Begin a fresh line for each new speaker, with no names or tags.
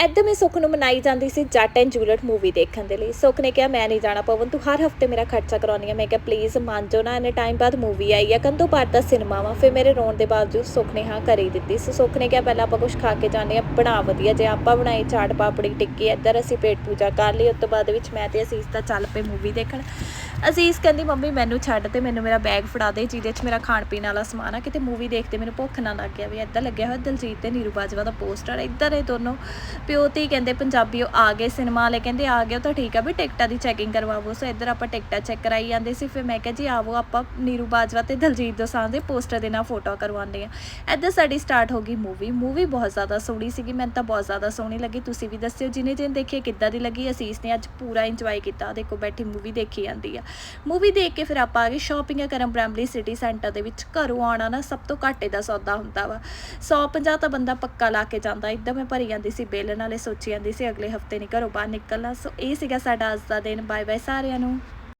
ਐਦਾਂ ਮੈਂ ਸੁਖ ਨੂੰ ਮਨਾਈ ਜਾਂਦੀ ਸੀ ਜੱਟ ਐਂਡ ਜੂਲਟ ਮੂਵੀ ਦੇਖਣ ਦੇ ਲਈ। ਸੁਖ ਨੇ ਕਿਹਾ, ਮੈਂ ਨਹੀਂ ਜਾਣਾ ਪਵਨ, ਤੂੰ ਹਰ ਹਫ਼ਤੇ ਮੇਰਾ ਖਰਚਾ ਕਰਾਉਣੀ ਹੈ ਮੈਂ ਕਿਹਾ ਪਲੀਜ਼ ਮੰਨ ਜਾਓ ਨਾ ਇਹਨੇ ਟਾਈਮ ਬਾਅਦ ਮੂਵੀ ਆਈ ਆ। ਕੰਤੋਂ ਪਾਰ ਦਾ ਸਿਨੇਮਾ ਵਾ, ਫਿਰ ਮੇਰੇ ਰੋਣ ਦੇ ਬਾਵਜੂਦ ਸੁਖ ਨੇ ਹਾਂ ਕਰੀ ਦਿੱਤੀ ਸੋ। ਸੁਖ ਨੇ ਕਿਹਾ, ਪਹਿਲਾਂ ਆਪਾਂ ਕੁਝ ਖਾ ਕੇ ਜਾਂਦੇ ਆ, ਬਣਾ ਵਧੀਆ ਜੇ, ਆਪਾਂ ਬਣਾਈ ਚਾਟ, ਪਾਪੜੀ, ਟਿੱਕੀ, ਇੱਧਰ ਅਸੀਂ ਪੇਟ ਪੂਜਾ ਕਰ ਲਈ, ਉਸ ਤੋਂ ਬਾਅਦ ਵਿੱਚ ਮੈਂ ਤੇ ਅਸੀਸ ਤਾਂ ਚੱਲ ਪਏ ਮੂਵੀ ਦੇਖਣ। ਅਸੀਸ ਕਹਿੰਦੀ, ਮੰਮੀ, ਮੈਨੂੰ ਛੱਡ ਤੇ ਮੈਨੂੰ ਮੇਰਾ ਬੈਗ ਫੜਾ ਦੇ, ਜਿਹਦੇ 'ਚ ਮੇਰਾ ਖਾਣ ਪੀਣ ਵਾਲਾ ਸਮਾਨ ਆ। ਕਿਤੇ ਮੂਵੀ ਦੇਖਦੇ ਮੈਨੂੰ ਭੁੱਖ ਨਾ ਲੱਗ ਗਿਆ ਵੀ ਇੱਦਾਂ ਲੱਗਿਆ ਹੋਇਆ ਦਲਜੀਤ ਤੇ ਨੀਰੂ ਬਾਜਵਾ ਦਾ ਪੋਸਟਰ ਇੱਧਰ ਇਹ ਦੋਨੋਂ ਪਿਓ ਤੇ ਕਹਿੰਦੇ ਪੰਜਾਬੀ ਉਹ ਆ ਗਏ ਸਿਨੇਮਾ ਵਾਲੇ। ਕਹਿੰਦੇ, ਆ ਗਏ ਤਾਂ ਠੀਕ ਆ ਵੀ ਟਿਕਟਾਂ ਦੀ ਚੈਕਿੰਗ ਕਰਵਾਵੋ। ਸੋ ਇੱਧਰ ਆਪਾਂ ਟਿਕਟਾਂ ਚੈੱਕ ਕਰਾਈ ਜਾਂਦੇ ਸੀ। ਫਿਰ ਮੈਂ ਕਿਹਾ, ਜੀ, ਆਵੋ, ਆਪਾਂ ਨੀਰੂ ਬਾਜਵਾ ਤੇ ਦਲਜੀਤ ਦੋਸਾਂਝ ਦੇ ਪੋਸਟਰ ਦੇ ਨਾਲ ਫੋਟੋ ਕਰਵਾਉਂਦੇ ਆ ਇੱਧਰ ਸਾਡੀ ਸਟਾਰਟ ਹੋ ਗਈ ਮੂਵੀ ਮੂਵੀ ਬਹੁਤ ਜ਼ਿਆਦਾ ਸੋਹਣੀ ਸੀਗੀ, ਮੈਨੂੰ ਤਾਂ ਬਹੁਤ ਜ਼ਿਆਦਾ ਸੋਹਣੀ ਲੱਗੀ। ਤੁਸੀਂ ਵੀ ਦੱਸਿਓ, ਜਿਨੇ ਜਿਨੇ ਦੇਖੀ, ਕਿੱਦਾਂ ਦੀ ਲੱਗੀ? ਅਸੀਸ ਨੇ ਅੱਜ ਪੂਰਾ ਇੰਜੋਏ ਕੀਤਾ। ਦੇਖੋ, ਬੈਠੀ ਮੂਵੀ ਦੇਖੀ ਜਾਂਦੀ ਆ। ਮੂਵੀ ਦੇਖ ਕੇ ਫਿਰ ਆਪਾਂ ਆ ਗਏ ਸ਼ਾਪਿੰਗ ਕਰਨ ਬ੍ਰੈਂਬਲੀ ਸਿਟੀ ਸੈਂਟਰ ਦੇ ਵਿੱਚ। ਘਰੋਂ ਆਉਣਾ ਨਾ ਸਭ ਤੋਂ ਘਾਟੇ ਦਾ ਸੌਦਾ ਹੁੰਦਾ ਵਾ। 150 ਤਾਂ ਬੰਦਾ ਪੱਕਾ ਲਾ ਕੇ ਜਾਂਦਾ ਇਦਾਂ ਮੈਂ ਭਰੀ ਜਾਂਦੀ ਸੀ, ਬੇਲਣ ਵਾਲੇ ਸੋਚੀ ਜਾਂਦੀ ਸੀ, ਅਗਲੇ ਹਫ਼ਤੇ ਨਹੀਂ ਘਰੋਂ ਬਾਹਰ ਨਿਕਲਣਾ। ਸੋ ਇਹ ਸੀਗਾ ਸਾਡਾ ਅੱਜ ਦਾ ਦਿਨ। ਬਾਏ ਬਾਏ ਸਾਰਿਆਂ ਨੂੰ।